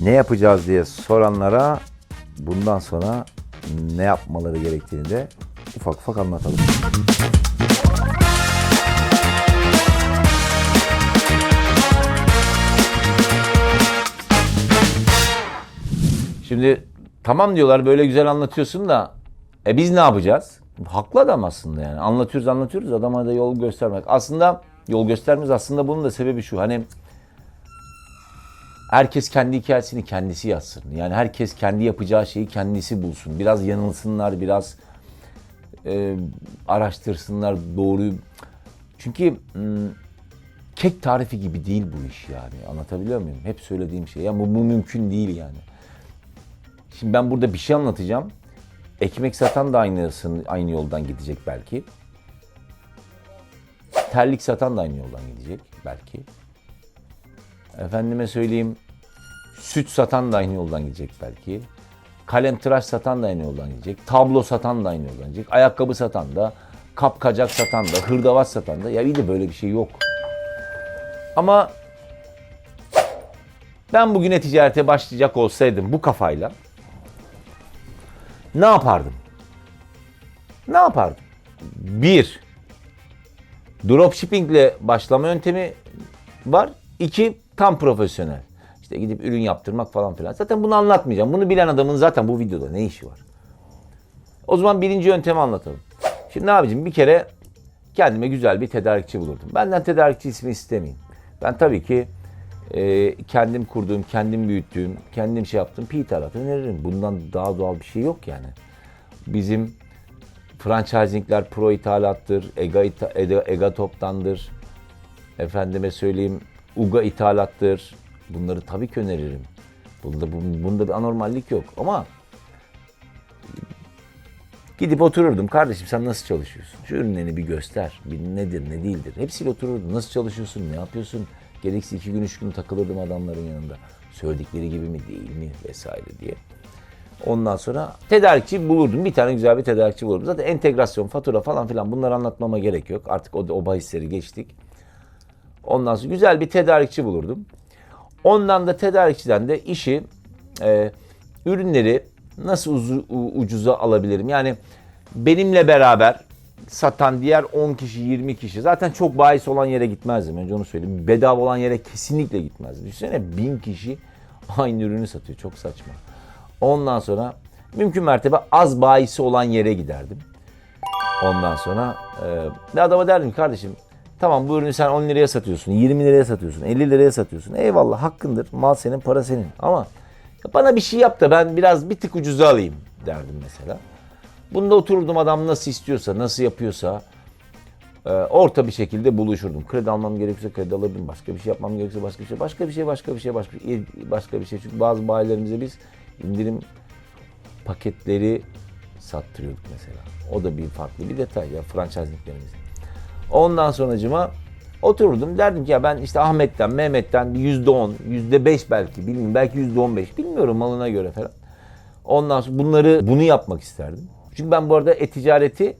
Ne yapacağız diye soranlara bundan sonra ne yapmaları gerektiğini de ufak ufak anlatalım. Şimdi tamam diyorlar böyle güzel anlatıyorsun da e biz ne yapacağız? Haklı adam aslında yani. Anlatıyoruz anlatıyoruz adama da yol göstermek. Aslında yol göstermez aslında bunun da sebebi şu. Hani herkes kendi hikayesini kendisi yazsın. Yani herkes kendi yapacağı şeyi kendisi bulsun. Biraz yanılsınlar, biraz e, araştırsınlar doğruyu. Çünkü kek tarifi gibi değil bu iş yani. Anlatabiliyor muyum? Hep söylediğim şey. Ya bu, bu mümkün değil yani. Şimdi ben burada bir şey anlatacağım. Ekmek satan da aynısını, aynı yoldan gidecek belki. Terlik satan da aynı yoldan gidecek belki. Efendime söyleyeyim süt satan da aynı yoldan gidecek belki. Kalem tıraş satan da aynı yoldan gidecek. Tablo satan da aynı yoldan gidecek. Ayakkabı satan da, kapkacak satan da, hırdavat satan da. Ya bir de böyle bir şey yok. Ama ben bugüne ticarete başlayacak olsaydım bu kafayla ne yapardım? Ne yapardım? Bir, dropshipping ile başlama yöntemi var. İki, tam profesyonel. İşte gidip ürün yaptırmak falan filan. Zaten bunu anlatmayacağım. Bunu bilen adamın zaten bu videoda ne işi var? O zaman birinci yöntemi anlatalım. Şimdi yapacağım? Bir kere kendime güzel bir tedarikçi bulurdum. Benden tedarikçi ismi istemeyin. Ben tabii ki e, kendim kurduğum, kendim büyüttüğüm, kendim şey yaptığım pi ithalatı öneririm. Bundan daha doğal bir şey yok yani. Bizim franchisingler pro ithalattır, Ega, ita, Ega, Ega Top'tandır. Efendime söyleyeyim Uga ithalattır. Bunları tabii ki öneririm. Bunda, bu- bunda bir anormallik yok ama gidip otururdum. Kardeşim sen nasıl çalışıyorsun? Şu ürünlerini bir göster. Bir nedir ne değildir. Hepsiyle otururdum. Nasıl çalışıyorsun? Ne yapıyorsun? Gerekse iki gün üç gün takılırdım adamların yanında. Söyledikleri gibi mi değil mi vesaire diye. Ondan sonra tedarikçi bulurdum. Bir tane güzel bir tedarikçi bulurdum. Zaten entegrasyon, fatura falan filan bunları anlatmama gerek yok. Artık o, o bahisleri geçtik. Ondan sonra güzel bir tedarikçi bulurdum. Ondan da tedarikçiden de işi e, ürünleri nasıl uzu- ucuza alabilirim? Yani benimle beraber satan diğer 10 kişi 20 kişi zaten çok bahis olan yere gitmezdim önce onu söyleyeyim. Bedava olan yere kesinlikle gitmezdim. Düşünsene bin kişi aynı ürünü satıyor çok saçma. Ondan sonra mümkün mertebe az bahisi olan yere giderdim. Ondan sonra e, adama derdim kardeşim tamam bu ürünü sen 10 liraya satıyorsun, 20 liraya satıyorsun, 50 liraya satıyorsun. Eyvallah hakkındır. Mal senin, para senin. Ama bana bir şey yap da ben biraz bir tık ucuza alayım derdim mesela. Bunda otururdum adam nasıl istiyorsa, nasıl yapıyorsa e, orta bir şekilde buluşurdum. Kredi almam gerekiyorsa kredi alırdım. Başka bir şey yapmam gerekiyorsa başka bir şey. Başka bir şey, başka bir şey, başka bir şey, başka bir şey. Çünkü bazı bayilerimize biz indirim paketleri sattırıyorduk mesela. O da bir farklı bir detay ya franchisinglerimizde. Ondan sonracıma otururdum derdim ki ya ben işte Ahmet'ten, Mehmet'ten yüzde on, yüzde beş belki bilmiyorum belki yüzde on beş bilmiyorum malına göre falan. Ondan sonra bunları bunu yapmak isterdim. Çünkü ben bu arada e-ticareti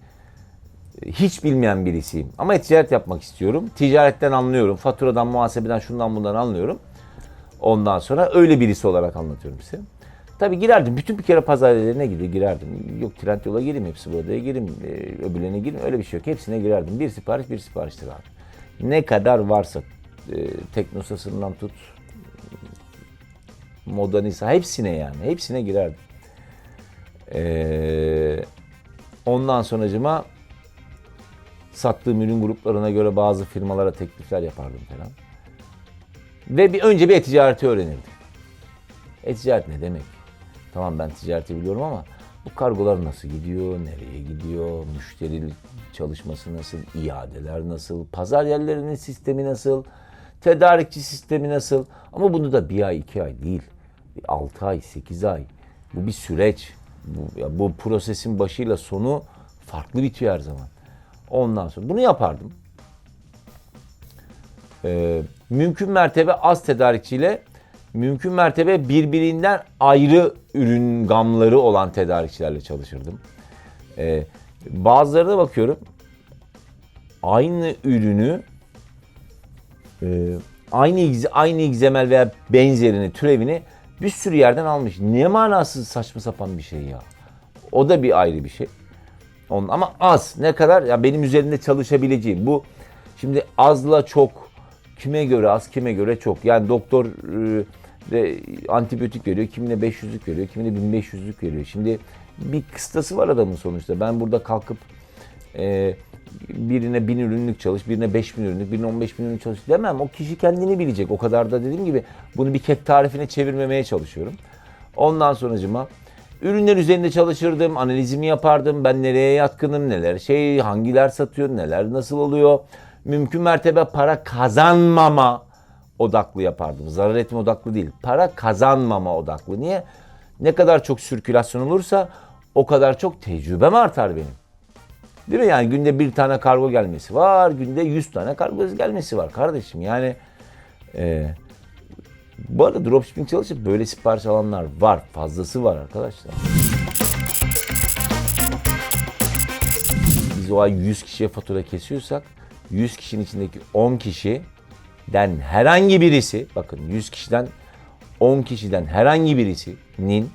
hiç bilmeyen birisiyim. Ama e-ticaret yapmak istiyorum. Ticaretten anlıyorum. Faturadan, muhasebeden, şundan bundan anlıyorum. Ondan sonra öyle birisi olarak anlatıyorum size. Tabii girerdim. Bütün bir kere pazar yerlerine gider girerdim. Yok Trendyol'a gireyim, hepsi buradaya gireyim, e, öbürlerine gireyim. Öyle bir şey yok. Hepsine girerdim. Bir sipariş, bir sipariştir abi. Ne kadar varsa e, Teknosa'sından tut, Modanisa hepsine yani. Hepsine girerdim. Ee, ondan sonracıma sattığım ürün gruplarına göre bazı firmalara teklifler yapardım falan. Ve bir önce bir e-ticareti öğrenirdim. E-ticaret ne demek? Tamam ben ticareti biliyorum ama bu kargolar nasıl gidiyor, nereye gidiyor, müşteri çalışması nasıl, iadeler nasıl, pazar yerlerinin sistemi nasıl, tedarikçi sistemi nasıl. Ama bunu da bir ay, iki ay değil. Bir altı ay, sekiz ay. Bu bir süreç. Bu, ya bu prosesin başıyla sonu farklı bitiyor her zaman. Ondan sonra bunu yapardım. Ee, mümkün mertebe az tedarikçiyle mümkün mertebe birbirinden ayrı ürün gamları olan tedarikçilerle çalışırdım. Ee, bazılarına bakıyorum aynı ürünü e, aynı aynı XML veya benzerini türevini Bir sürü yerden almış. Ne manasız saçma sapan bir şey ya. O da bir ayrı bir şey. Onun, ama az. Ne kadar? Ya benim üzerinde çalışabileceğim. Bu şimdi azla çok kime göre az, kime göre çok. Yani doktor e, de antibiyotik veriyor, kimine 500'lük veriyor, kimine 1500'lük veriyor. Şimdi bir kıstası var adamın sonuçta. Ben burada kalkıp e, birine 1000 ürünlük çalış, birine 5000 ürünlük, birine 15 bin ürünlük çalış demem. O kişi kendini bilecek. O kadar da dediğim gibi bunu bir kek tarifine çevirmemeye çalışıyorum. Ondan sonracıma ürünler üzerinde çalışırdım, analizimi yapardım. Ben nereye yatkınım, neler şey, hangiler satıyor, neler nasıl oluyor. Mümkün mertebe para kazanmama odaklı yapardım. Zarar etme odaklı değil. Para kazanmama odaklı. Niye? Ne kadar çok sirkülasyon olursa o kadar çok tecrübem artar benim. Değil mi? Yani günde bir tane kargo gelmesi var, günde 100 tane kargo gelmesi var kardeşim. Yani e, bu arada dropshipping çalışıp böyle sipariş alanlar var. Fazlası var arkadaşlar. Biz o ay 100 kişiye fatura kesiyorsak 100 kişinin içindeki 10 kişiden herhangi birisi bakın 100 kişiden 10 kişiden herhangi birisinin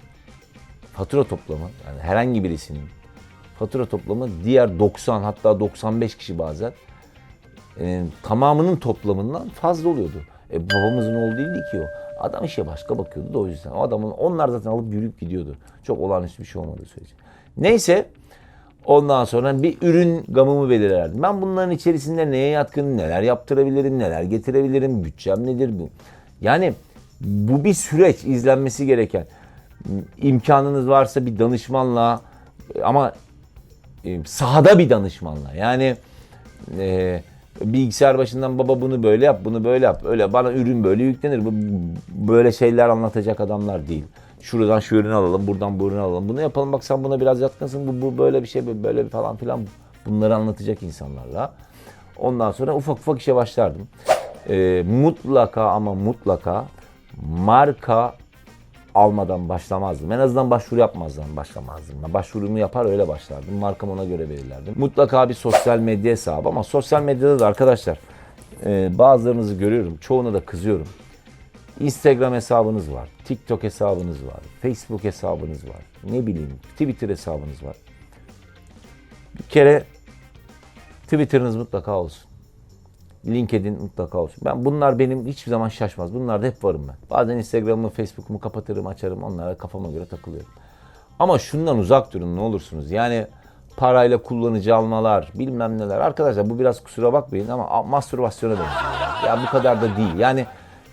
fatura toplamı yani herhangi birisinin fatura toplamı diğer 90 hatta 95 kişi bazen e, tamamının toplamından fazla oluyordu. E, babamızın oğlu değildi ki o. Adam işe başka bakıyordu da o yüzden. O adamın onlar zaten alıp yürüyüp gidiyordu. Çok olağanüstü bir şey olmadığı sürece. Neyse ondan sonra bir ürün gamımı belirlerdim. Ben bunların içerisinde neye yatkın, neler yaptırabilirim, neler getirebilirim, bütçem nedir bu. Yani bu bir süreç izlenmesi gereken. İmkanınız varsa bir danışmanla ama e, sahada bir danışmanla. Yani e, bilgisayar başından baba bunu böyle yap, bunu böyle yap. Öyle bana ürün böyle yüklenir. Böyle şeyler anlatacak adamlar değil. Şuradan şu ürünü alalım, buradan bu ürünü alalım. Bunu yapalım bak sen buna biraz yatkınsın. Bu, bu böyle bir şey, böyle- bir falan filan. Bunları anlatacak insanlarla. Ondan sonra ufak ufak işe başlardım. E, mutlaka ama mutlaka marka almadan başlamazdım. En azından başvuru yapmazdan başlamazdım. Ben başvurumu yapar öyle başlardım. Markamı ona göre belirlerdim. Mutlaka bir sosyal medya hesabı ama sosyal medyada da arkadaşlar e, bazılarınızı görüyorum. Çoğuna da kızıyorum. Instagram hesabınız var. TikTok hesabınız var. Facebook hesabınız var. Ne bileyim Twitter hesabınız var. Bir kere Twitter'ınız mutlaka olsun. LinkedIn mutlaka olsun. Ben bunlar benim hiçbir zaman şaşmaz. Bunlarda hep varım ben. Bazen Instagram'ımı, Facebook'umu kapatırım, açarım. Onlara kafama göre takılıyorum. Ama şundan uzak durun ne olursunuz. Yani parayla kullanıcı almalar, bilmem neler. Arkadaşlar bu biraz kusura bakmayın ama mastürbasyona benziyor. Ya bu kadar da değil. Yani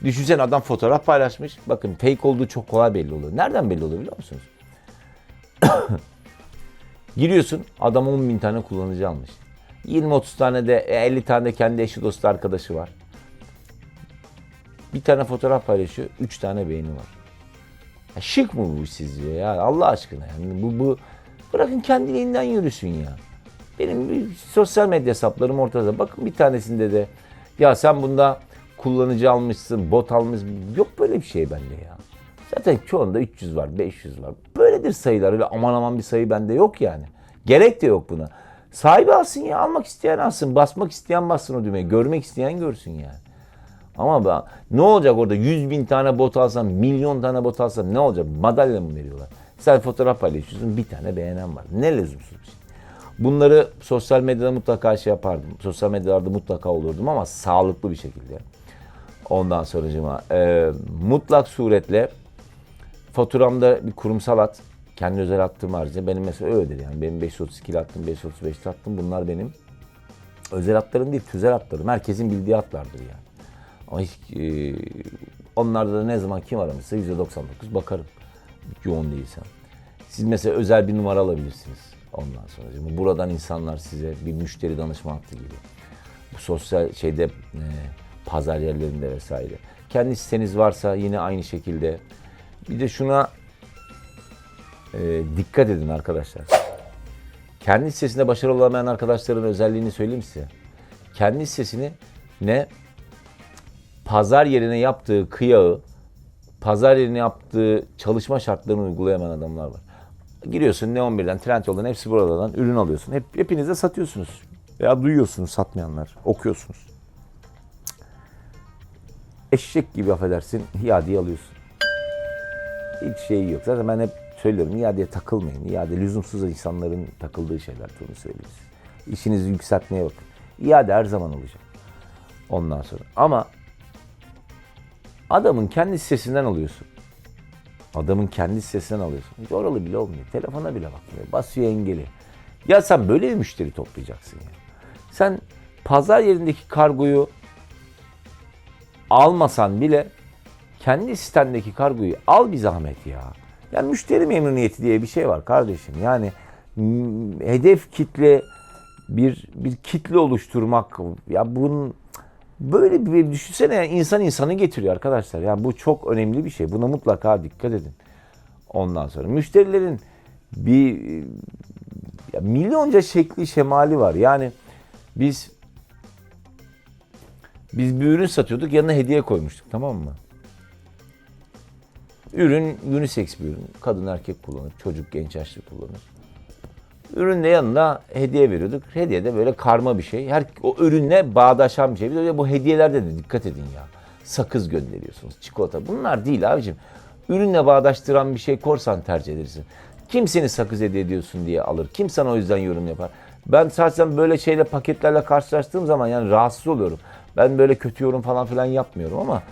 düşünsen adam fotoğraf paylaşmış. Bakın fake olduğu çok kolay belli oluyor. Nereden belli oluyor biliyor musunuz? Giriyorsun adam 10 bin tane kullanıcı almış. 20-30 tane de e, 50 tane de kendi eşi dostu arkadaşı var. Bir tane fotoğraf paylaşıyor. 3 tane beğeni var. Ya şık mı bu sizce ya Allah aşkına yani bu, bu bırakın kendiliğinden yürüsün ya. Benim sosyal medya hesaplarım ortada. Bakın bir tanesinde de ya sen bunda kullanıcı almışsın, bot almışsın. Yok böyle bir şey bende ya. Zaten çoğunda 300 var, 500 var. Böyledir sayılar. Öyle aman aman bir sayı bende yok yani. Gerek de yok buna. Sahibi alsın ya. Almak isteyen alsın. Basmak isteyen bassın o düğmeye. Görmek isteyen görsün yani. Ama ben, ne olacak orada 100 bin tane bot alsam, milyon tane bot alsam ne olacak? Madalya mı veriyorlar? Sen fotoğraf paylaşıyorsun bir tane beğenen var. Ne lüzumsuz bir şey. Bunları sosyal medyada mutlaka şey yapardım. Sosyal medyalarda mutlaka olurdum ama sağlıklı bir şekilde. Ondan sonracıma e, mutlak suretle faturamda bir kurumsal at. Kendi özel attığım haricinde benim mesela öyledir yani. Benim 532 attım, 535 attım. Bunlar benim özel hatlarım değil, tüzel hatlarım. Herkesin bildiği hatlardır yani. Ama hiç, e, onlarda da ne zaman kim aramışsa %99 bakarım. Yoğun değilsem. Siz mesela özel bir numara alabilirsiniz ondan sonra. Buradan insanlar size bir müşteri danışma hattı gibi. Bu sosyal şeyde e, pazar yerlerinde vesaire. Kendi siteniz varsa yine aynı şekilde. Bir de şuna e, dikkat edin arkadaşlar. Kendi sitesinde başarılı olamayan arkadaşların özelliğini söyleyeyim size. Kendi sitesini ne pazar yerine yaptığı kıyağı, pazar yerine yaptığı çalışma şartlarını uygulayamayan adamlar var. Giriyorsun ne 11'den, Trendyol'dan hepsi buradan ürün alıyorsun. Hep hepiniz de satıyorsunuz. Veya duyuyorsunuz satmayanlar, okuyorsunuz. Eşek gibi affedersin, iadeyi alıyorsun. Hiç şeyi yok. Zaten ben hep söylüyorum iadeye takılmayın. İade lüzumsuz insanların takıldığı şeyler bunu söylüyoruz. İşinizi yükseltmeye bakın. İade her zaman olacak. Ondan sonra. Ama adamın kendi sitesinden alıyorsun. Adamın kendi sitesinden alıyorsun. Hiç oralı bile olmuyor. Telefona bile bakmıyor. Basıyor engeli. Ya sen böyle bir müşteri toplayacaksın ya. Sen pazar yerindeki kargoyu almasan bile kendi sitendeki kargoyu al bir zahmet ya. Ya müşteri memnuniyeti diye bir şey var kardeşim. Yani hedef kitle bir bir kitle oluşturmak ya bunun böyle bir düşünsene ya, insan insanı getiriyor arkadaşlar. Yani bu çok önemli bir şey. Buna mutlaka dikkat edin. Ondan sonra müşterilerin bir ya milyonca şekli şemali var. Yani biz biz bir ürün satıyorduk yanına hediye koymuştuk tamam mı? Ürün unisex bir ürün. Kadın erkek kullanır. Çocuk genç yaşlı kullanır. Ürünle yanına hediye veriyorduk. Hediye de böyle karma bir şey. Her o ürünle bağdaşan bir şey. Bir de bu hediyelerde de dikkat edin ya. Sakız gönderiyorsunuz, çikolata. Bunlar değil abicim. Ürünle bağdaştıran bir şey korsan tercih edersin. Kim seni sakız hediye ediyorsun diye alır. Kim sana o yüzden yorum yapar. Ben şahsen böyle şeyle paketlerle karşılaştığım zaman yani rahatsız oluyorum. Ben böyle kötü yorum falan filan yapmıyorum ama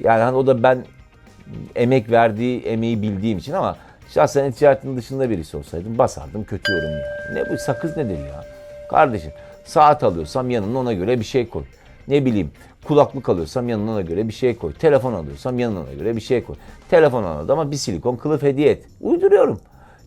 yani hani o da ben emek verdiği emeği bildiğim için ama şahsen ticaretin dışında birisi olsaydım basardım kötü yorum yani. Ne bu sakız nedir ya? Kardeşim saat alıyorsam yanına ona göre bir şey koy. Ne bileyim kulaklık alıyorsam yanına ona göre bir şey koy. Telefon alıyorsam yanına ona göre bir şey koy. Telefon alan adama bir silikon kılıf hediye et. Uyduruyorum.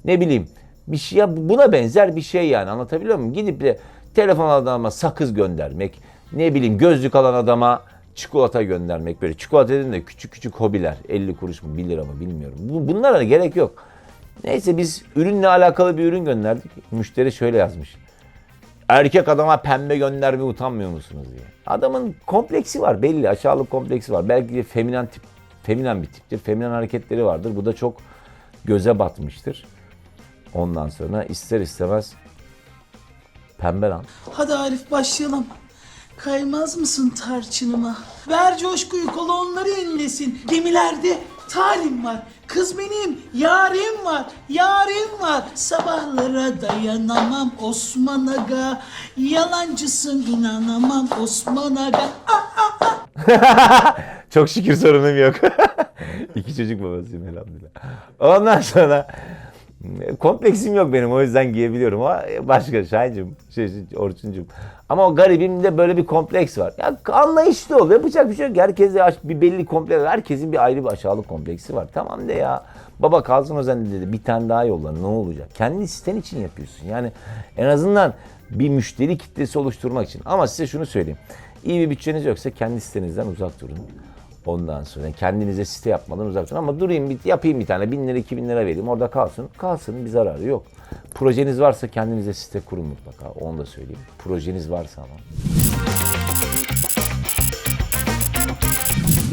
Ne bileyim bir şey buna benzer bir şey yani anlatabiliyor muyum? Gidip de telefon adama sakız göndermek, ne bileyim gözlük alan adama çikolata göndermek böyle. Çikolata dedim de küçük küçük hobiler. 50 kuruş mu 1 lira mı bilmiyorum. Bu, bunlara gerek yok. Neyse biz ürünle alakalı bir ürün gönderdik. Müşteri şöyle yazmış. Erkek adama pembe göndermeye utanmıyor musunuz diye. Adamın kompleksi var belli aşağılık kompleksi var. Belki de feminen tip, feminen bir tiptir. Feminen hareketleri vardır. Bu da çok göze batmıştır. Ondan sonra ister istemez pembe lan. Hadi Arif başlayalım. Kaymaz mısın tarçınıma? Ver coşkuyu kolonları inlesin. Gemilerde talim var. Kız benim yarim var. Yarim var. Sabahlara dayanamam Osman Aga. Yalancısın inanamam Osman Aga. Ah, Çok şükür sorunum yok. İki çocuk babasıyım elhamdülillah. Ondan sonra kompleksim yok benim o yüzden giyebiliyorum ama başka Şahin'cim, şey, Orçun'cum. Ama o garibimde böyle bir kompleks var. Ya anlayışlı ol yapacak bir şey yok. Herkese bir belli kompleks herkesin bir ayrı bir aşağılık kompleksi var. Tamam de ya. Baba kalsın o zaman dedi bir tane daha yolla ne olacak? Kendi siten için yapıyorsun. Yani en azından bir müşteri kitlesi oluşturmak için. Ama size şunu söyleyeyim. İyi bir bütçeniz yoksa kendi sitenizden uzak durun. Ondan sonra kendinize site yapmadan uzak durun. Ama durayım bir, yapayım bir tane. Bin lira iki bin lira vereyim orada kalsın. Kalsın bir zararı yok. Projeniz varsa kendinize site kurun mutlaka. Onu da söyleyeyim. Projeniz varsa ama.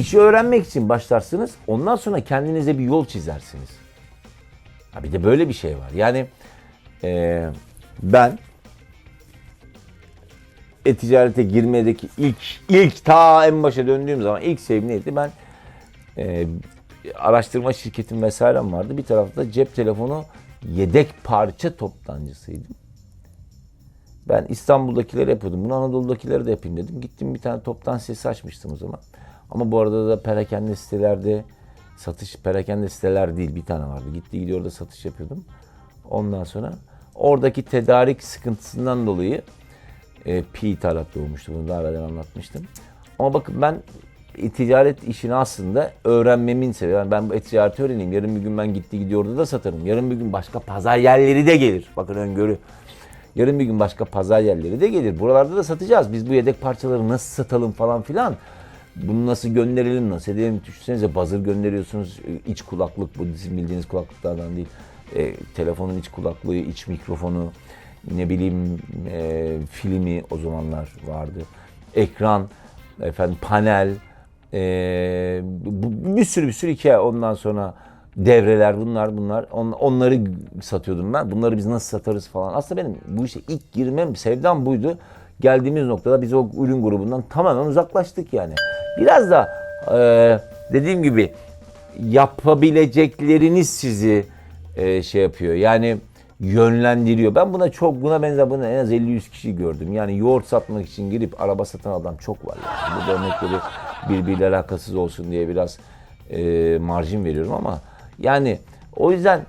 İşi öğrenmek için başlarsınız. Ondan sonra kendinize bir yol çizersiniz. Ha bir de böyle bir şey var. Yani eee, ben e-ticarete girmedeki ilk ilk ta en başa döndüğüm zaman ilk şeyim neydi? Ben e, araştırma şirketim vesairem vardı. Bir tarafta cep telefonu yedek parça toptancısıydım. Ben İstanbul'dakileri yapıyordum. Bunu Anadolu'dakileri de yapayım dedim. Gittim bir tane toptan sitesi açmıştım o zaman. Ama bu arada da perakende sitelerde satış perakende siteler değil bir tane vardı. Gitti gidiyor orada satış yapıyordum. Ondan sonra oradaki tedarik sıkıntısından dolayı e, pi ithalat doğmuştu. Bunu daha evvel anlatmıştım. Ama bakın ben ticaret işini aslında öğrenmemin sebebi. Yani ben bu ticareti öğreneyim. Yarın bir gün ben gitti gidiyordu da satarım. Yarın bir gün başka pazar yerleri de gelir. Bakın öngörü. Yarın bir gün başka pazar yerleri de gelir. Buralarda da satacağız. Biz bu yedek parçaları nasıl satalım falan filan. Bunu nasıl gönderelim, nasıl edelim? Düşünsenize buzzer gönderiyorsunuz. iç kulaklık, bu sizin bildiğiniz kulaklıklardan değil. E, telefonun iç kulaklığı, iç mikrofonu, ne bileyim e, filmi o zamanlar vardı. Ekran, efendim panel, e, bu- bir sürü bir sürü hikaye. Ondan sonra devreler bunlar bunlar. On- onları satıyordum ben. Bunları biz nasıl satarız falan. Aslında benim bu işe ilk girmem, sevdam buydu. Geldiğimiz noktada biz o ürün grubundan tamamen uzaklaştık yani. Biraz da e, dediğim gibi yapabilecekleriniz sizi e, şey yapıyor. Yani yönlendiriyor. Ben buna çok buna benzer buna en az 50-100 kişi gördüm. Yani yoğurt satmak için girip araba satan adam çok var. Yani. Bu örnekleri birbiriyle alakasız olsun diye biraz e, marjin veriyorum ama yani o yüzden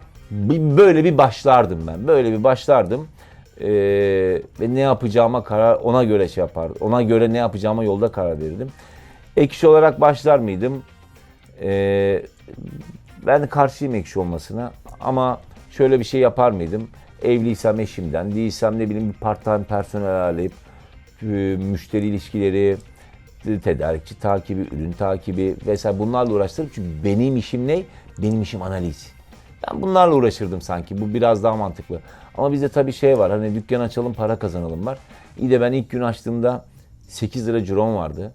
böyle bir başlardım ben. Böyle bir başlardım. E, ve ne yapacağıma karar ona göre şey yapardım. Ona göre ne yapacağıma yolda karar verirdim. Ekşi olarak başlar mıydım? Ee, ben karşıyım ekşi olmasına ama şöyle bir şey yapar mıydım? Evliysem eşimden, değilsem ne bileyim bir part-time personel ayarlayıp e, müşteri ilişkileri, e, tedarikçi takibi, ürün takibi vesaire bunlarla uğraştırıp çünkü benim işim ne? Benim işim analiz. Ben bunlarla uğraşırdım sanki. Bu biraz daha mantıklı. Ama bizde tabii şey var. Hani dükkan açalım para kazanalım var. İyi de ben ilk gün açtığımda 8 lira cirom vardı.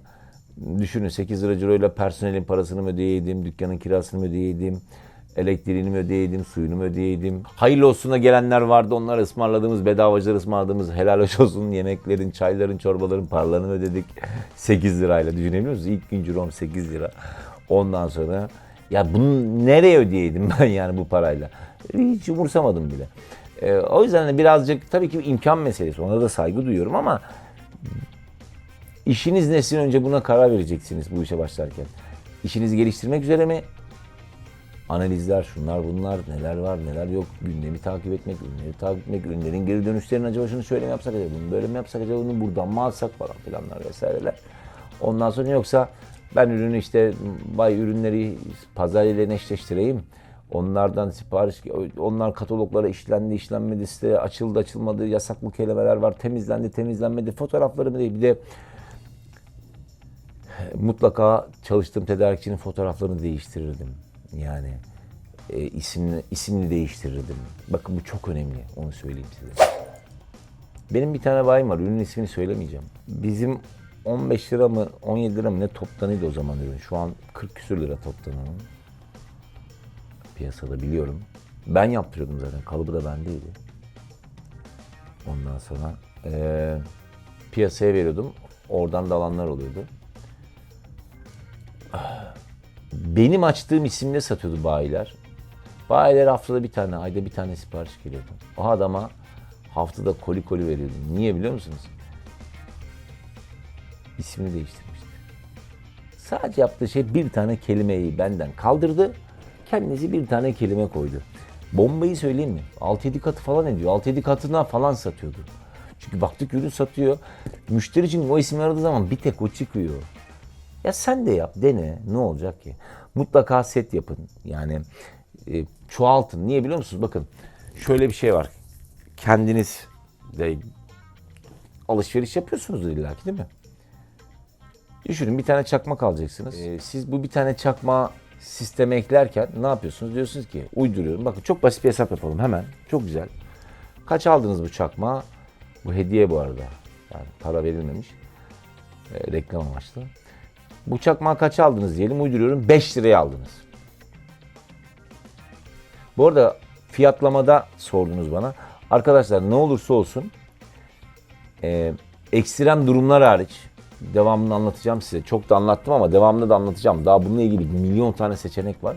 Düşünün 8 lira ciroyla personelin parasını mı ödeyeydim, dükkanın kirasını mı ödeyeydim, elektriğini mi ödeyeydim, suyunu mu ödeyeydim. Hayırlı olsuna gelenler vardı. Onlara ısmarladığımız, bedavacılar ısmarladığımız helal olsun yemeklerin, çayların, çorbaların paralarını ödedik. 8 lirayla düşünebiliyor musunuz? İlk gün cirom 8 lira. Ondan sonra ya bunu nereye ödeyeydim ben yani bu parayla? Hiç umursamadım bile. Ee, o yüzden de birazcık tabii ki imkan meselesi. Ona da saygı duyuyorum ama İşiniz nesin önce buna karar vereceksiniz bu işe başlarken. İşinizi geliştirmek üzere mi? Analizler, şunlar bunlar, neler var, neler yok, gündemi takip etmek, ürünleri takip etmek, ürünlerin geri dönüşlerini acaba şunu şöyle mi yapsak acaba, bunu böyle mi yapsak acaba, bunu buradan mı alsak falan filanlar vesaireler. Ondan sonra yoksa ben ürünü işte bay ürünleri pazar ile eşleştireyim. Onlardan sipariş, onlar kataloglara işlendi, işlenmedi, site açıldı, açılmadı, yasaklı kelimeler var, temizlendi, temizlenmedi, fotoğrafları değil. Bir de mutlaka çalıştığım tedarikçinin fotoğraflarını değiştirirdim. Yani e, isimini, isimini değiştirirdim. Bakın bu çok önemli, onu söyleyeyim size. Benim bir tane bayim var, ürünün ismini söylemeyeceğim. Bizim 15 lira mı, 17 lira mı ne toptanıydı o zaman ürün. Şu an 40 küsür lira toptan onun. Piyasada biliyorum. Ben yaptırıyordum zaten, kalıbı da bendeydi. Ondan sonra e, piyasaya veriyordum. Oradan da alanlar oluyordu. Benim açtığım isimle satıyordu bayiler. Bayiler haftada bir tane, ayda bir tane sipariş geliyordu. O adama haftada koli koli veriyordum. Niye biliyor musunuz? İsmini değiştirmişti. Sadece yaptığı şey bir tane kelimeyi benden kaldırdı. Kendisi bir tane kelime koydu. Bombayı söyleyeyim mi? 6-7 katı falan ediyor. 6-7 katına falan satıyordu. Çünkü baktık ürün satıyor. Müşteri için o ismi aradığı zaman bir tek o çıkıyor. Ya sen de yap, dene. Ne olacak ki? Mutlaka set yapın. Yani e, çoğaltın. Niye biliyor musunuz? Bakın şöyle bir şey var. Kendiniz de alışveriş yapıyorsunuz illa ki değil mi? Düşünün bir tane çakmak alacaksınız. Ee, siz bu bir tane çakmağı sisteme eklerken ne yapıyorsunuz? Diyorsunuz ki uyduruyorum. Bakın çok basit bir hesap yapalım hemen. Çok güzel. Kaç aldınız bu çakmağı? Bu hediye bu arada. Yani para verilmemiş. Ee, reklam amaçlı. Bu çakmağı kaç aldınız diyelim uyduruyorum 5 liraya aldınız. Bu arada fiyatlamada sordunuz bana. Arkadaşlar ne olursa olsun e, ekstrem durumlar hariç devamını anlatacağım size. Çok da anlattım ama devamını da anlatacağım. Daha bununla ilgili milyon tane seçenek var.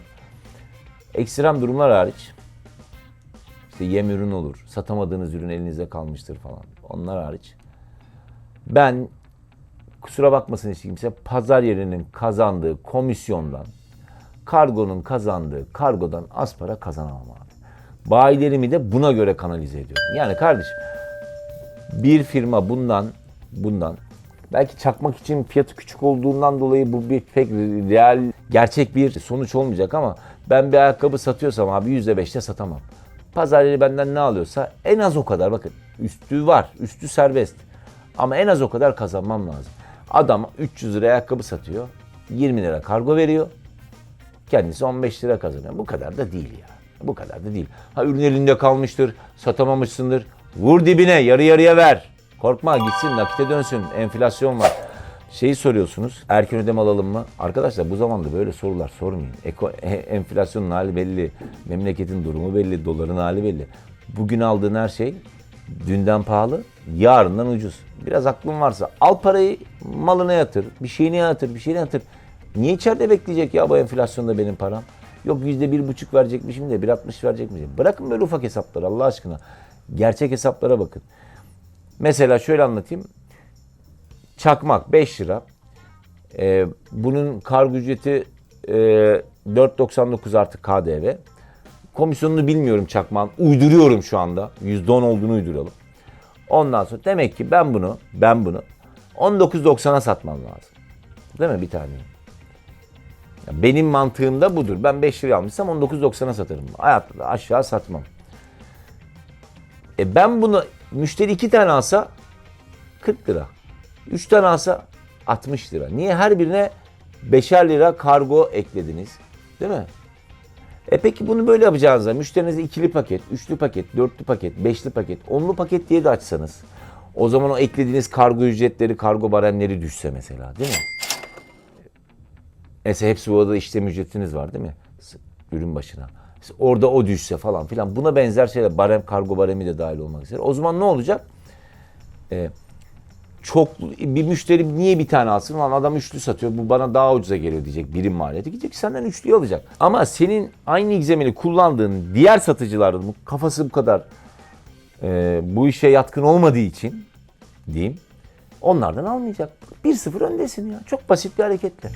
Ekstrem durumlar hariç işte yem ürün olur. Satamadığınız ürün elinizde kalmıştır falan. Onlar hariç. Ben kusura bakmasın hiç kimse pazar yerinin kazandığı komisyondan kargonun kazandığı kargodan az para kazanamam. Bayilerimi de buna göre kanalize ediyorum. Yani kardeşim bir firma bundan bundan belki çakmak için fiyatı küçük olduğundan dolayı bu bir pek real gerçek bir sonuç olmayacak ama ben bir ayakkabı satıyorsam abi %5'te satamam. Pazar yeri benden ne alıyorsa en az o kadar bakın üstü var üstü serbest ama en az o kadar kazanmam lazım. Adam 300 lira ayakkabı satıyor 20 lira kargo veriyor kendisi 15 lira kazanıyor. Bu kadar da değil ya. Bu kadar da değil. Ha ürün elinde kalmıştır, satamamışsındır. Vur dibine, yarı yarıya ver. Korkma gitsin, nakite dönsün. Enflasyon var. Şeyi soruyorsunuz, erken ödeme alalım mı? Arkadaşlar bu zamanda böyle sorular sormayın. Eko, e- enflasyonun hali belli, memleketin durumu belli, doların hali belli. Bugün aldığın her şey dünden pahalı, yarından ucuz. Biraz aklın varsa al parayı malına yatır, bir şeyine yatır, bir şeyine yatır. Niye içeride bekleyecek ya bu enflasyonda benim param? Yok yüzde bir buçuk verecekmişim de bir altmış verecekmişim. Bırakın böyle ufak hesapları Allah aşkına. Gerçek hesaplara bakın. Mesela şöyle anlatayım. Çakmak 5 lira. Ee, bunun kargo ücreti e, 4.99 artı KDV. Komisyonunu bilmiyorum çakmağın. Uyduruyorum şu anda. %10 olduğunu uyduralım. Ondan sonra demek ki ben bunu ben bunu 19.90'a satmam lazım. Değil mi bir tane? Benim mantığımda budur. Ben 5 liraya almışsam 19.90'a satarım. Hayatta da aşağı satmam. E ben bunu müşteri 2 tane alsa 40 lira. 3 tane alsa 60 lira. Niye her birine 5'er lira kargo eklediniz? Değil mi? E peki bunu böyle yapacağınızda müşterinize ikili paket, üçlü paket, dörtlü paket, beşli paket, onlu paket diye de açsanız o zaman o eklediğiniz kargo ücretleri, kargo baremleri düşse mesela değil mi? Mesela hepsi bu arada işlem ücretiniz var değil mi? Ürün başına. Orada o düşse falan filan. Buna benzer şeyler barem, kargo baremi de dahil olmak üzere. O zaman ne olacak? Ee, çok bir müşteri niye bir tane alsın? Lan adam üçlü satıyor. Bu bana daha ucuza geliyor diyecek birim maliyeti. Gidecek senden üçlüyü alacak. Ama senin aynı egzameni kullandığın diğer satıcıların kafası bu kadar e, bu işe yatkın olmadığı için diyeyim onlardan almayacak. 1-0 öndesin ya. Çok basit bir hareketle.